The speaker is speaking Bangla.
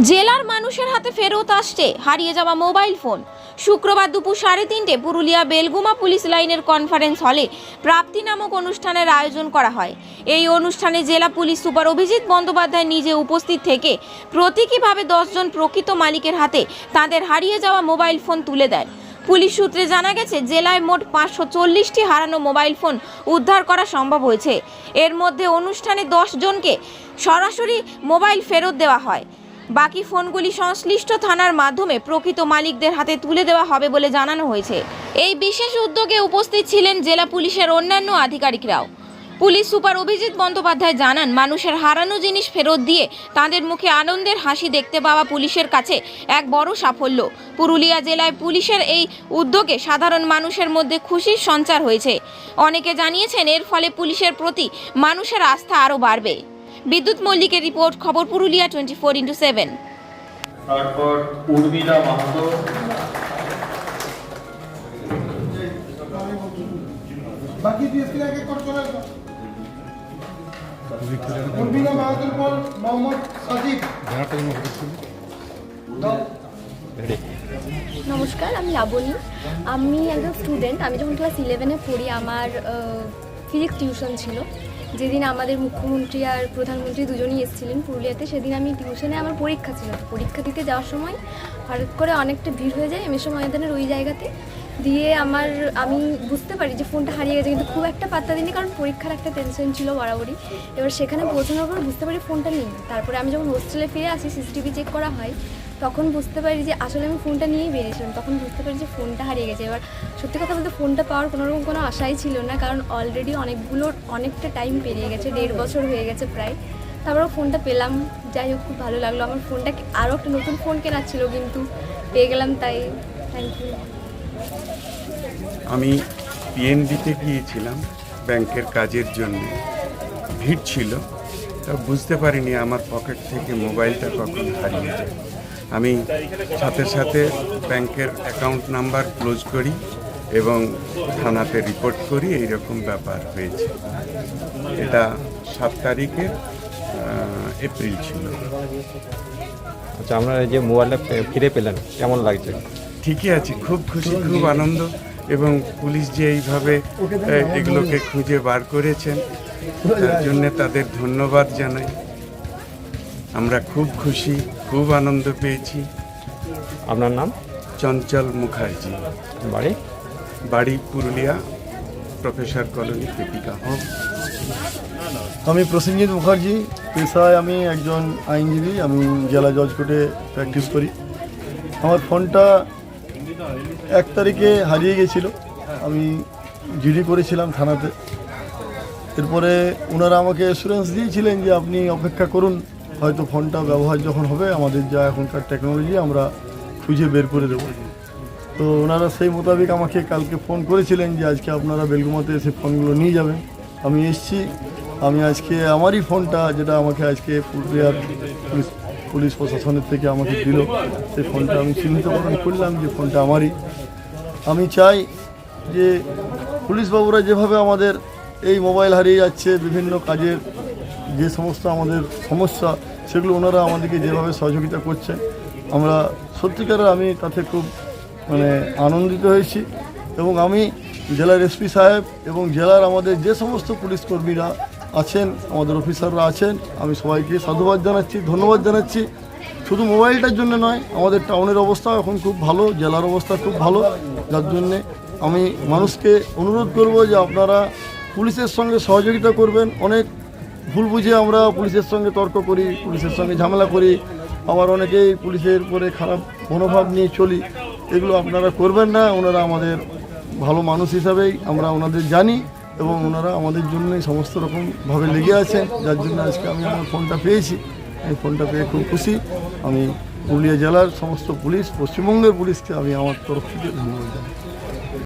জেলার মানুষের হাতে ফেরত আসছে, হারিয়ে যাওয়া মোবাইল ফোন। শুক্রবার দুপুর সাড়ে তিনটে পুরুলিয়া বেলগুমা পুলিশ লাইনের কনফারেন্স হলে প্রাপ্তি নামক অনুষ্ঠানের আয়োজন করা হয়। এই অনুষ্ঠানে জেলা পুলিশ সুপার অভিজিৎ বন্দ্যোপাধ্যায় নিজে উপস্থিত থেকে প্রতীকীভাবে দশজন প্রকৃত মালিকের হাতে তাদের হারিয়ে যাওয়া মোবাইল ফোন তুলে দেন। পুলিশ সূত্রে জানা গেছে, জেলায় মোট পাঁচশো চল্লিশটি হারানো মোবাইল ফোন উদ্ধার করা সম্ভব হয়েছে। এর মধ্যে অনুষ্ঠানে দশ জনকে সরাসরি মোবাইল ফেরত দেওয়া হয়। বাকি ফোনগুলি সংশ্লিষ্ট থানার মাধ্যমে প্রকৃত মালিকদের হাতে তুলে দেওয়া হবে বলে জানানো হয়েছে। এই বিশেষ উদ্যোগে উপস্থিত ছিলেন জেলা পুলিশের অন্যান্য আধিকারিকরাও। পুলিশ সুপার অভিজিৎ বন্দ্যোপাধ্যায় জানান, মানুষের হারানো জিনিস ফেরত দিয়ে তাদের মুখে আনন্দের হাসি দেখতে পাওয়া পুলিশের কাছে এক বড় সাফল্য। পুরুলিয়া জেলায় পুলিশের এই উদ্যোগে সাধারণ মানুষের মধ্যে খুশির সঞ্চার হয়েছে। অনেকে জানিয়েছেন, এর ফলে পুলিশের প্রতি মানুষের আস্থা আরও বাড়বে। বিদ্যুৎ মল্লিকের রিপোর্ট খবর Purulia twenty four into seven তারপর উর্মিলা মাহাতো। বাকি ডিএসপি এক এক করে চলে আসো উর্মিলা মাহাতুর পর মোহাম্মদ সাজিদ। নমস্কার আমি লাবণী। আমি একজন স্টুডেন্ট আমি যখন ক্লাস ইলেভেনে পড়ি আমার ফিজিক্স টিউশন ছিল। যেদিন আমাদের মুখ্যমন্ত্রী আর প্রধানমন্ত্রী দুজনই এসেছিলেন পুরুলিয়াতে, সেদিন আমি টিউশনে আমার পরীক্ষা ছিল। পরীক্ষা দিতে যাওয়ার সময় হঠাৎ করে অনেকটা ভিড় হয়ে যায় এমএসএ ময়দানের ওই জায়গাতে। দিয়ে আমার, আমি বুঝতে পারি যে ফোনটা হারিয়ে গেছে, কিন্তু খুব একটা পাত্তা দিইনি, কারণ পরীক্ষার একটা টেনশন ছিল বরাবরই। এবার সেখানে পৌঁছানোর পর বুঝতে পারি ফোনটা নেই। তারপরে আমি যখন হোস্টেলে ফিরে আসি সিসিটিভি চেক করা হয় তখন বুঝতে পারি যে আসলে আমি ফোনটা নিয়েই বেরিয়েছিলাম, তখন বুঝতে পারি যে ফোনটা হারিয়ে গেছে। এবার সত্যি কথা বলতে ফোনটা পাওয়ার কোনো রকম কোনো আশাই ছিল না, কারণ অলরেডি অনেকগুলো, অনেকটা টাইম পেরিয়ে গেছে, দেড় বছর হয়ে গেছে প্রায়। তারপর ফোনটা পেলাম, যাই হোক, খুব ভালো লাগল। আমার ফোনটা আরও একটা নতুন ফোন কেনার ছিল কিন্তু, পেয়ে গেলাম তাই। থ্যাংক ইউ আমি পিএনবিতে গিয়েছিলাম ব্যাংকের কাজের জন্য। ভিড় ছিল, তা বুঝতে পারিনি আমার পকেট থেকে মোবাইলটা কখন হারিয়ে যায়। আমি সাথে সাথে ব্যাংকের অ্যাকাউন্ট নাম্বার ক্লোজ করি এবং থানাতে রিপোর্ট করি এই রকম ব্যাপার হয়েছে। এটা সাত তারিখের আহ, এপ্রিল ছিল। আচ্ছা আপনারা এই যে মোবাইলটা ফিরে পেলেন কেমন লাগছে? ঠিকই আছে খুব খুশি খুব আনন্দ এবং পুলিশ যে এইভাবে এগুলোকে খুঁজে বার করেছেন তার জন্য তাদের ধন্যবাদ জানাই। আমরা খুব খুশি। খুব আনন্দ পেয়েছি। আপনার নাম? চঞ্চল মুখার্জি। বাড়ি? বাড়ি পুরুলিয়া প্রফেসর কলোনি পেটিকা হোক। আমি প্রসেনজিৎ মুখার্জি পেশায় আমি একজন আইনজীবী আমি জেলা জজ কোর্টে প্র্যাকটিস করি। আমার ফোনটা এক তারিখে হারিয়ে গেছিল। আমি জিডি করেছিলাম থানাতে। এরপরে ওনারা আমাকে অ্যাসুরেন্স দিয়েছিলেন যে আপনি অপেক্ষা করুন। হয়তো ফোনটা ব্যবহার যখন হবে, আমাদের যা এখনকার টেকনোলজি আমরা খুঁজে বের করে দেবো। তো ওনারা সেই মোতাবেক আমাকে কালকে ফোন করেছিলেন যে আজকে আপনারা বেলগুমাতে এসে ফোনগুলো নিয়ে যাবেন। আমি এসছি, আমি আজকে আমারই ফোনটা যেটা আমাকে আজকে পুরুলিয়ার পুলিশ পুলিশ প্রশাসনের থেকে আমাকে দিল। সেই ফোনটা আমি চিহ্নিতকরণ করলাম যে ফোনটা আমারই। আমি চাই যে পুলিশ বাবুরা যেভাবে আমাদের এই মোবাইল হারিয়ে যাচ্ছে, বিভিন্ন কাজের যে সমস্ত আমাদের সমস্যা সেগুলো ওনারা আমাদেরকে যেভাবে সহযোগিতা করছে, আমরা সত্যিকারের আমি তাতে খুব মানে আনন্দিত হয়েছি। এবং আমি জেলার এসপি সাহেব এবং জেলার আমাদের যে সমস্ত পুলিশ কর্মীরা আছেন, আমাদের অফিসাররা আছেন, আমি সবাইকে সাধুবাদ জানাচ্ছি, ধন্যবাদ জানাচ্ছি। শুধু মোবাইলটার জন্য নয়, আমাদের টাউনের অবস্থা এখন খুব ভালো, জেলার অবস্থা খুব ভালো। যার জন্যে আমি মানুষকে অনুরোধ করব যে আপনারা পুলিশের সঙ্গে সহযোগিতা করবেন, অনেক ভুল বুঝে আমরা পুলিশের সঙ্গে তর্ক করি, পুলিশের সঙ্গে ঝামেলা করি, আবার অনেকেই পুলিশের উপরে খারাপ মনোভাব নিয়ে চলি। এগুলো আপনারা করবেন না, ওনারা আমাদের ভালো মানুষ হিসাবেই আমরা ওনাদের জানি এবং ওনারা আমাদের জন্যই সমস্ত রকমভাবে লেগে আছেন। যার জন্য আজকে আমি আমার ফোনটা পেয়েছি। এই ফোনটা পেয়ে খুব খুশি। আমি পুরুলিয়া জেলার সমস্ত পুলিশ, পশ্চিমবঙ্গের পুলিশকে আমি আমার তরফ থেকে ধন্যবাদ জানাই